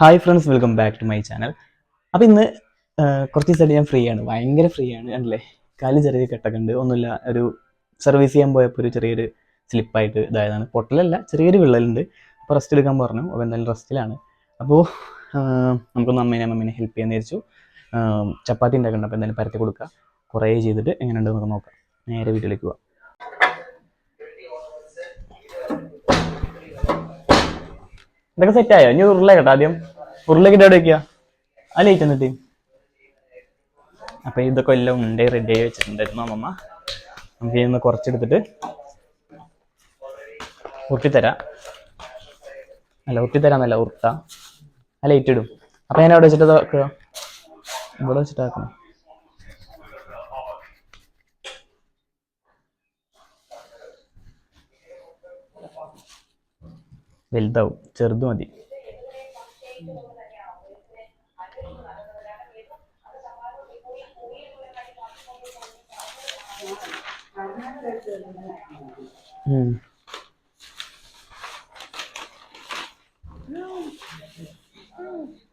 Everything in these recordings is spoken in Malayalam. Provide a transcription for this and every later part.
Hi friends welcome back to my channel അപ്പോൾ ഇന്ന് കുറച്ച് ദിവസമായിട്ട് ഞാൻ ഫ്രീ ആണ്. ഭയങ്കര ഫ്രീ ആണ് കണ്ടില്ലേ? കാലിൽ ചെറിയ കെട്ടൊക്കെ ഒന്നുമില്ല ഒരു സർവീസ് ചെയ്യാൻ പോയപ്പോൾ ഒരു ചെറിയൊരു സ്ലിപ്പായിട്ട് ഇതായതാണ്. പൊട്ടലല്ല ചെറിയൊരു വിള്ളലുണ്ട്. അപ്പോൾ റെസ്റ്റ് എടുക്കാൻ പറഞ്ഞു. അപ്പോൾ എന്തായാലും റെസ്റ്റിലാണ് അപ്പോൾ നമുക്കൊന്ന് അമ്മേനെ അമ്മേനെ ഹെൽപ്പ് ചെയ്യാൻ വിചാരിച്ചു. ചപ്പാത്തി ഉണ്ടാക്കുന്നുണ്ട് അപ്പോൾ എന്തായാലും പരത്തി കൊടുക്കുക കുറേ ചെയ്തിട്ട് എങ്ങനെയുണ്ടെന്ന് നോക്കാം. നേരെ വീട്ടിലേക്ക് പോവാം. ഇതൊക്കെ സെറ്റ് ആയോ? ഇനി ഉരുള കേട്ടോ ആദ്യം. ഉരുളക്കിട്ട് എവിടെ വെക്കുക? ആ ലൈറ്റ് എന്നിട്ട് അപ്പൊ ഇതൊക്കെ എല്ലാം ഉണ്ടേ റെഡി ആയി വെച്ചിട്ടുണ്ടായിരുന്നു അമ്മമ്മ. നമുക്ക് ഇന്ന് കുറച്ചെടുത്തിട്ട് ഉരുട്ടിത്തരാം അല്ല ഉരുട്ടിത്തരാന്നല്ല ഉരുട്ട ആ ലൈറ്റ് ഇടും. അപ്പൊ ഞാൻ എവിടെ വെച്ചിട്ട് വെക്കുക ഇവിടെ വെച്ചിട്ടാക്കണം വലുതാവും ചെറുത് മതി.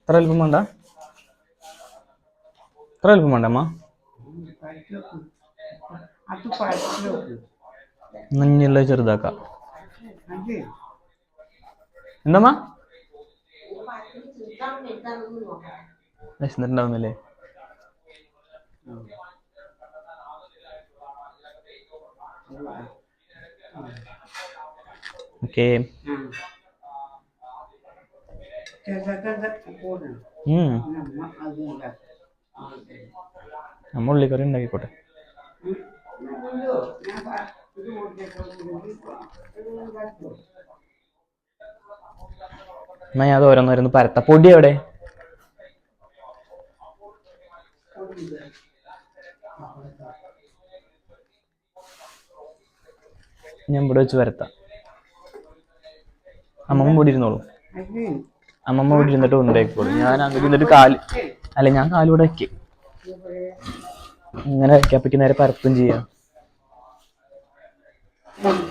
ഇത്ര അല്പം വേണ്ട? ഇത്ര അല്പം വേണ്ട അമ്മ. നഞ്ഞുള്ള ചെറുതാക്കാം. എന്തമ്മ വിശന്നിട്ടുണ്ടാവുന്നല്ലേ? ഓക്കെ. ചെറുതൊക്കെ പോകണം നമ്മ അതുണ്ടാക്കും നമ്മ ഉള്ളിക്കറി ഉണ്ടാക്കിക്കോട്ടെ. എന്നാ ഞാൻ അത് ഓരോന്നോരോന്ന് പരത്ത. പൊടി എവിടെ? ഞാൻ ഇവിടെ വെച്ച് വരത്താം അമ്മമ്മ കൂടി ഇരുന്നോളൂ. അമ്മമ്മ കൂടി ഇരുന്നിട്ട് ഉണ്ടാക്കിക്കോളൂ ഞാൻ അങ്ങനെ ഇരുന്നിട്ട് കാൽ അല്ല ഞാൻ കാലൂടെ വെക്കേ. ഇങ്ങനെ അപ്പക്ക് നേരെ പരത്തും ചെയ്യാം ഇതൊക്കെ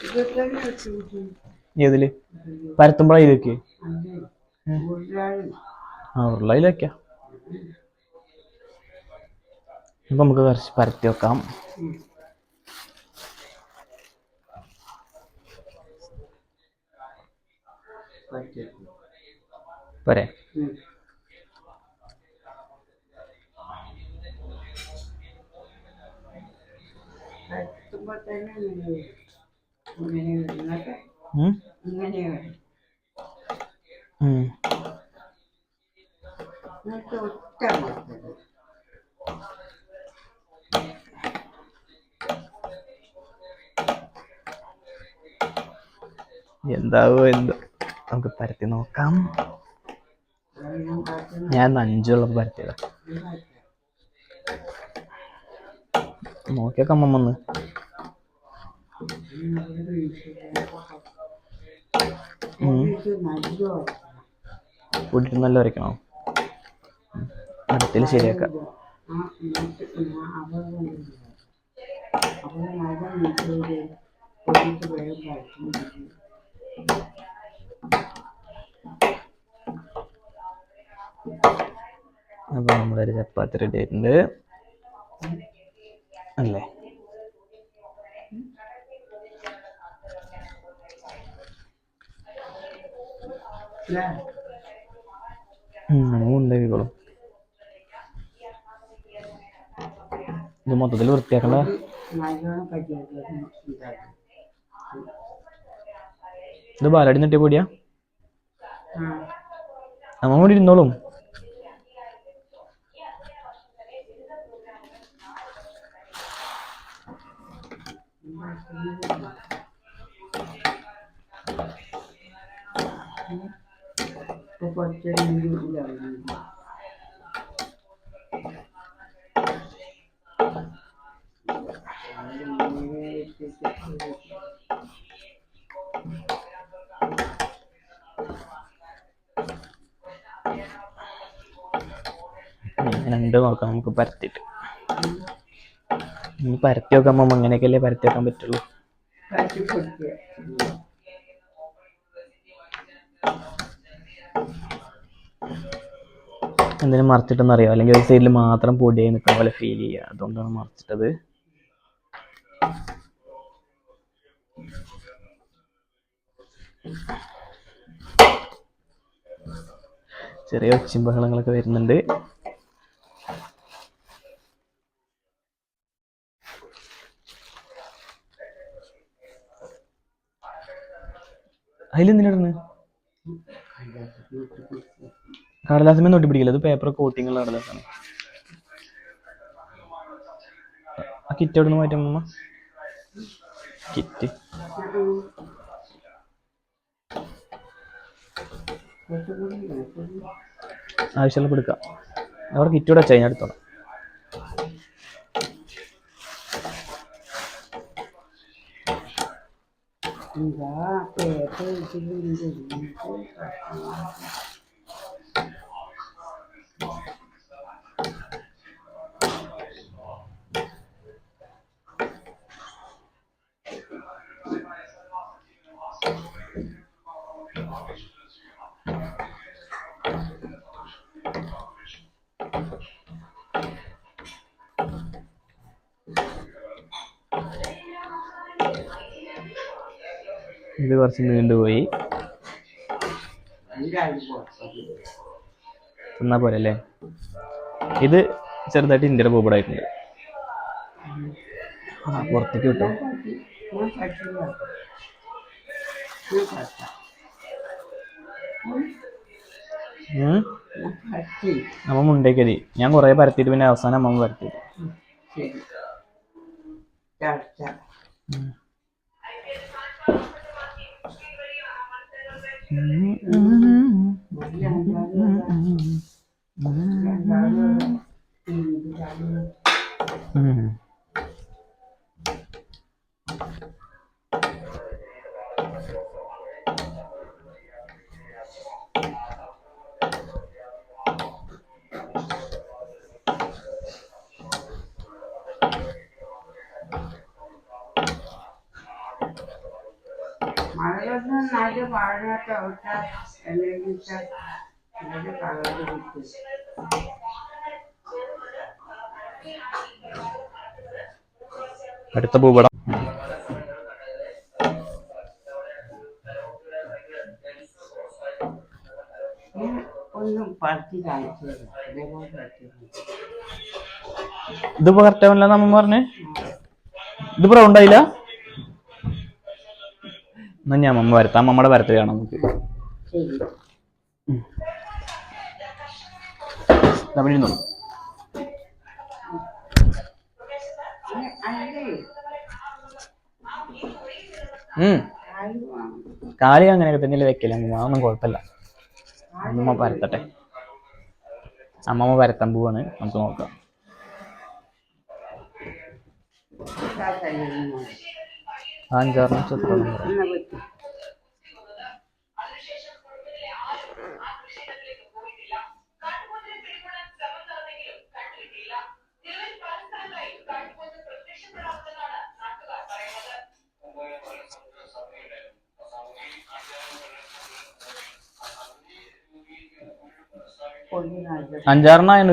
വെച്ചു ഏതിൽ? പരത്തുമ്പോഴാ ഇത് വെക്ക്. ഉരുളാണ് ആ ഉരുളയിൽ വെക്കാം. ഇപ്പൊ നമുക്ക് കുറച്ച് പരത്തി വെക്കാം. പോരെ. എത്തുമ്പോ തന്നെ എന്താവോ എന്തോ? നമുക്ക് പരത്തി നോക്കാം. ഞാൻ കാട്ടുന്ന ഞാൻ അഞ്ചുള്ളപ്പോ പരത്തിയതാ. നോക്കിയൊക്കെ അമ്മ വന്ന് ഇത് നല്ല കൂട്ടിട്ട് നല്ല വരയ്ക്കണോ അടുത്തിൽ ശരിയാക്കാം. അപ്പൊ നമ്മുടെ ചപ്പാത്തി റെഡി ആയിട്ടുണ്ട് അല്ലേ ഉം, നമുക്ക് ഉണ്ടാക്കിക്കോളും മൊത്തത്തിൽ വൃത്തിയാക്കണ്ട ഇത് ബാലടി നെട്ടിയ പൊടിയാ? ആ. നമ്മ കൂടി ഇരുന്നോളും. കുറച്ച് ഇതാവുന്നു രണ്ട് നോക്കാം നമുക്ക് പരത്തിട്ട് ഇനി പരത്തി നോക്കുമ്പോൾ അങ്ങനെയൊക്കെയല്ലേ പരത്തി വെക്കാൻ പറ്റുള്ളൂ. എന്തിനും മറിച്ചിട്ടെന്ന് അറിയാം? അല്ലെങ്കിൽ ഒരു സൈഡിൽ മാത്രം പൊടിയായി നിൽക്കുന്ന പോലെ ഫീൽ ചെയ്യുക. അതുകൊണ്ടാണ് മറിച്ചിട്ടത്. ചെറിയ ഒച്ചയും ബഹളങ്ങളൊക്കെ വരുന്നുണ്ട്. അതിലെന്തിനാണ് കടലാസമേ നോട്ടി പിടിക്കില്ല? അത് പേപ്പർ കോട്ടിങ്ങുള്ള കടലാസാണ്. ആ കിറ്റ് എവിടെ നിന്ന് മാറ്റാം കിറ്റ് കുറച്ചുകൂടി കുറച്ചുകൂടി ആവശ്യമുള്ള എടുക്കാം. അവിടെ കിറ്റ് വെച്ചാൽ ഞാൻ എടുത്തോളാം എന്താ പേപ്പർ ഇത് കുറച്ച് നീണ്ടുപോയി എന്നാ പോലെ അല്ലേ? ഇത് ചെറുതായിട്ട് ഇന്ത്യയുടെ പോപ്പടായിട്ടുണ്ട്. പുറത്തേക്ക് ഞാൻ അമ്മ മുണ്ടേക്കരി. ഞാൻ കൊറേ പരത്തിയിട്ട് പിന്നെ അവസാനം അമ്മ പരത്തി. Mm-hmm. നന്നായിട്ട് പാടിനൊക്കെ വിട്ടാൽ അല്ലെങ്കിൽ നല്ല കളർ കിട്ടും അടുത്ത ഭൂപടം. ഇത് ഒന്നും നമ്മ കാണിച്ചു. തരാം ഇതേപോലെ പറ്റില്ല ഇതിപ്പോ കറക്റ്റ് ആവില്ല അമ്മ പറഞ്ഞേ? ഇത് ആയില്ല? എന്നാ ഞാൻ അമ്മ വരത്താം അമ്മമ്മയുടെ വരത്തിൽ കാണാം നമുക്ക്. കാലി അങ്ങനെ പിന്നെ വെക്കില്ല അമ്മ അതൊന്നും കുഴപ്പമില്ല. അമ്മമ്മ പരത്തട്ടെ അമ്മമ്മ പരത്താൻ പോവാണ്. നമുക്ക് നോക്കാം. അഞ്ചാറ് കയ്യിൽ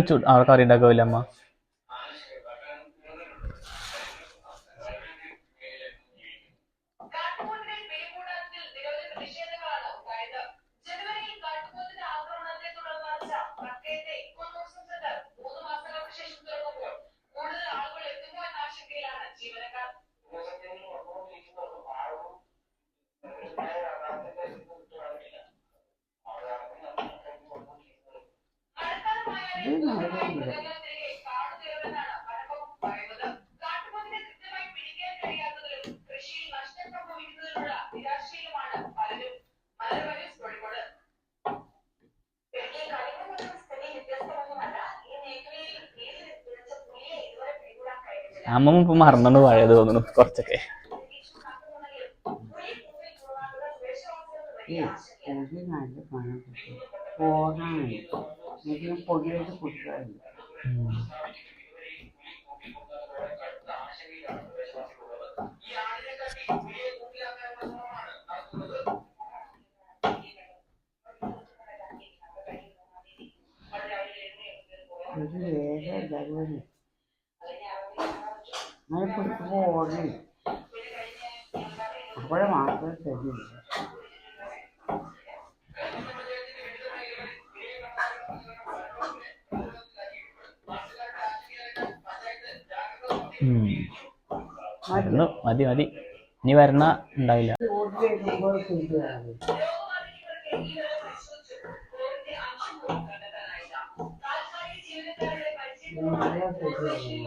ചു അവിടെ ആൾക്കാർ ഉണ്ടാക്കാവില്ല അമ്മ? കഴിഞ്ഞിട്ടില്ല അമ്മമ്മ ഇപ്പൊ മറന്നു പഴയത് തോന്നുന്നു കുറച്ചൊക്കെ. പോകാൻ ഇതിന് പൊടിയായിട്ട് കുടിക്കാറില്ല ഒരു വേറെ എല്ലാവരും അങ്ങനെ പിടിക്കുമ്പോൾ ഓടി അവിടെ മാത്രമേ ശരിയില്ല മതി. മതി ഇനി വരണ ഉണ്ടാവില്ല. Thank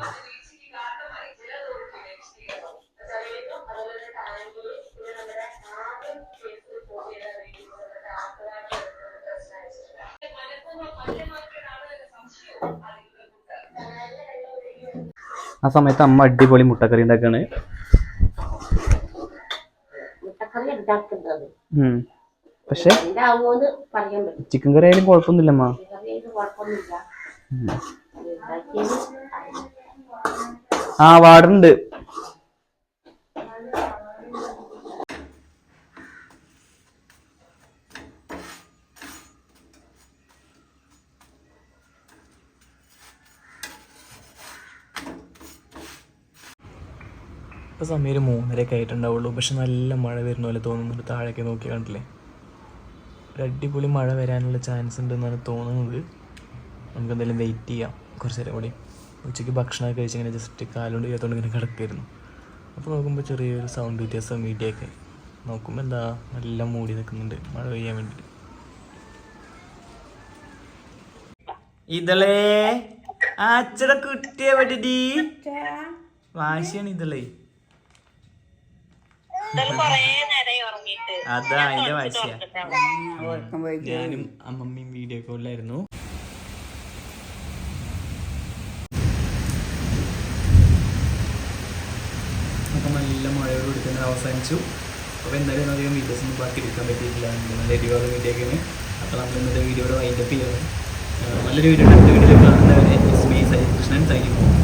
കഴിക്കുമ്പോൾ ആ സമയത്ത് അമ്മ അടിപൊളി മുട്ടക്കറി ഉണ്ടാക്കാണ്. പക്ഷെ ചിക്കൻ കറി ആയാലും കുഴപ്പമൊന്നുമില്ല അമ്മ. ആ വാടുണ്ട് ഇപ്പോൾ സമയം ഒരു മൂന്നരയൊക്കെ ആയിട്ടുണ്ടാവുള്ളൂ. പക്ഷെ നല്ല മഴ വരുന്ന പോലെ തോന്നുന്നുണ്ട് താഴേക്ക് നോക്കി കണ്ടില്ലേ? ഒരു അടിപൊളി മഴ വരാനുള്ള ചാൻസ് ഉണ്ടെന്നാണ് തോന്നുന്നത്. നമുക്ക് എന്തായാലും വെയിറ്റ് ചെയ്യാം. കുറച്ച് നേരം കൂടി. ഉച്ചയ്ക്ക് ഭക്ഷണമൊക്കെ കഴിച്ച് ഇങ്ങനെ ജസ്റ്റ് കാലുകൊണ്ട് ചെയ്യാത്തോണ്ട് ഇങ്ങനെ കിടക്കായിരുന്നു അപ്പോൾ നോക്കുമ്പോൾ ചെറിയൊരു സൗണ്ട് വ്യത്യാസം മീഡിയൊക്കെ നോക്കുമ്പോൾ എന്താ നല്ല മൂടി നിൽക്കുന്നുണ്ട്. മഴ പെയ്യാൻ വേണ്ടിയിട്ട് ഇതളേ ആച്ചട കുട്ടിയെ പറ്റി വാശിയാണ് ഇതളേ. അതാ അതിന്റെ വാശിയാ. ഞാനും അമ്മമ്മയും വീഡിയോ കോളിലായിരുന്നു. അപ്പം നല്ല മഴയോട് കൊടുക്കുന്നത് അവസാനിച്ചു. അപ്പോൾ എന്തായാലും അധികം വീഡിയോസ് ഒന്നും ബാക്കി എടുക്കാൻ പറ്റിയിട്ടില്ല നല്ല അടിപൊളി വീഡിയോ ഒക്കെ അപ്പോൾ നമ്മൾ ഇന്നത്തെ വീഡിയോയുടെ വൈൻഡപ്പ് ചെയ്യണം. നല്ലൊരു വീഡിയോ അടുത്ത വീഡിയോയിൽ കാണുന്നവരെ S B Sai Krishnan signing